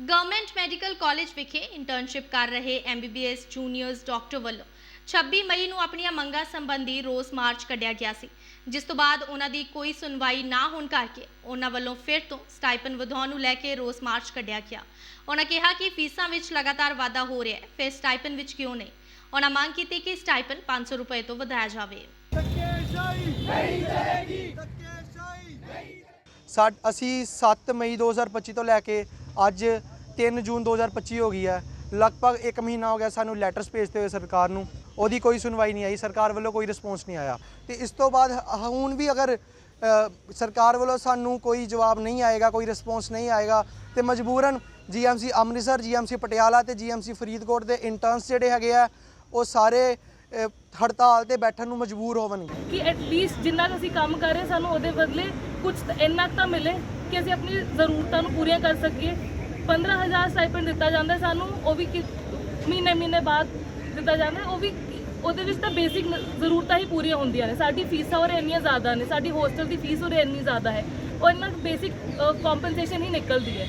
Government medical college ਵਿਖੇ internship ਕਰ ਰਹੇ ਐਮਬੀਬੀਐਸ ਜੂਨੀਅਰਸ ਡਾਕਟਰ ਵੱਲੋਂ। 26 ਮਈ ਨੂੰ ਆਪਣੀਆਂ ਮੰਗਾਂ ਸੰਬੰਧੀ ਰੋਸ ਮਾਰਚ ਕੱਢਿਆ ਗਿਆ ਸੀ। ਜਿਸ ਤੋਂ ਬਾਅਦ ਉਹਨਾਂ ਦੀ ਕੋਈ ਸੁਣਵਾਈ ਨਾ ਹੋਣ ਕਰਕੇ ਉਹਨਾਂ ਵੱਲੋਂ ਫਿਰ ਤੋਂ ਸਟਾਈਪਨ ਵਧਾਉਣ ਨੂੰ ਲੈ ਕੇ ਰੋਸ ਮਾਰਚ ਕੱਢਿਆ ਗਿਆ। ਉਹਨਾਂ ਕਿਹਾ ਕਿ ਫੀਸਾਂ ਵਿੱਚ ਲਗਾਤਾਰ ਵਾਧਾ ਹੋ ਰਿਹਾ ਹੈ, ਫਿਰ ਸਟਾਈਪਨ ਵਿੱਚ ਕਿਉਂ ਨਹੀਂ? ਉਹਨਾਂ ਮੰਗ ਕੀਤੀ ਕਿ ਸਟਾਈਪਨ 500 ਰੁਪਏ ਤੋਂ ਵਧਾਇਆ ਜਾਵੇ। ਨਹੀਂ ਚਲੇਗੀ ਅਸੀਂ 7 ਮਈ 2025 ਤੋਂ ਲੈ ਕੇ ਅੱਜ 3 ਜੂਨ 2025 ਹੋ ਗਈ ਹੈ। ਲਗਭਗ 1 ਮਹੀਨਾ ਹੋ ਗਿਆ ਸਾਨੂੰ ਲੈਟਰਸ ਭੇਜਦੇ ਹੋਏ ਸਰਕਾਰ ਨੂੰ। ਉਹਦੀ ਕੋਈ ਸੁਣਵਾਈ ਨਹੀਂ ਆਈ। ਸਰਕਾਰ ਵੱਲੋਂ ਕੋਈ ਰਿਸਪੌਂਸ ਨਹੀਂ ਆਇਆ। ਤੇ ਇਸ ਤੋਂ ਬਾਅਦ ਹੁਣ ਵੀ ਅਗਰ ਸਰਕਾਰ ਵੱਲੋਂ ਸਾਨੂੰ ਕੋਈ ਜਵਾਬ ਨਹੀਂ ਆਏਗਾ, ਕੋਈ ਰਿਸਪੌਂਸ ਨਹੀਂ ਆਏਗਾ, ਤੇ ਮਜਬੂਰਨ ਜੀਐਮਸੀ ਅੰਮ੍ਰਿਤਸਰ ਜੀਐਮਸੀ ਪਟਿਆਲਾ ਤੇ ਜੀਐਮਸੀ ਫਰੀਦਕੋਟ ਦੇ ਇੰਟਰਨਸ ਜਿਹੜੇ ਹੈਗੇ ਆ, ਉਹ ਸਾਰੇ ਹੜਤਾਲ ਤੇ ਬੈਠਣ ਨੂੰ ਮਜਬੂਰ ਹੋਵਣਗੇ। ਕਿ ਐਟਲੀਸਟ ਜਿੰਨਾ ਅਸੀਂ ਕੰਮ ਕਰ ਰਹੇ ਸਾਨੂੰ ਉਹਦੇ ਬਦਲੇ ਕੁਝ ਇੰਨਾ ਤਾਂ ਮਿਲੇ। ਕਿ ਅਸੀਂ ਆਪਣੀ ਜ਼ਰੂਰਤਾਂ ਨੂੰ ਪੂਰੀਆਂ ਕਰ ਸਕੀਏ। 15000 ਸਟਾਈਪੈਂਡ ਦਿੱਤਾ ਜਾਂਦਾ ਸਾਨੂੰ ਉਹ ਵੀ ਕਿ ਮਹੀਨੇ ਮਹੀਨੇ ਬਾਅਦ ਦਿੱਤਾ ਜਾਂਦਾ ਉਹ ਵੀ ਉਹਦੇ ਵਿੱਚ ਤਾਂ ਬੇਸਿਕ ਜ਼ਰੂਰਤਾਂ ਹੀ ਪੂਰੀਆਂ ਹੁੰਦੀਆਂ ਨੇ। ਸਾਡੀ ਫੀਸਾਂ ਹੋਰ ਇੰਨੀਆਂ ਜ਼ਿਆਦਾ ਨੇ। ਸਾਡੀ ਹੋਸਟਲ ਦੀ ਫੀਸ ਹੋਰ ਇੰਨੀ ਜ਼ਿਆਦਾ ਹੈ। ਉਹ ਇੰਨਾ ਬੇਸਿਕ ਕੰਪਨਸੇਸ਼ਨ ਹੀ ਨਿਕਲਦੀ ਹੈ।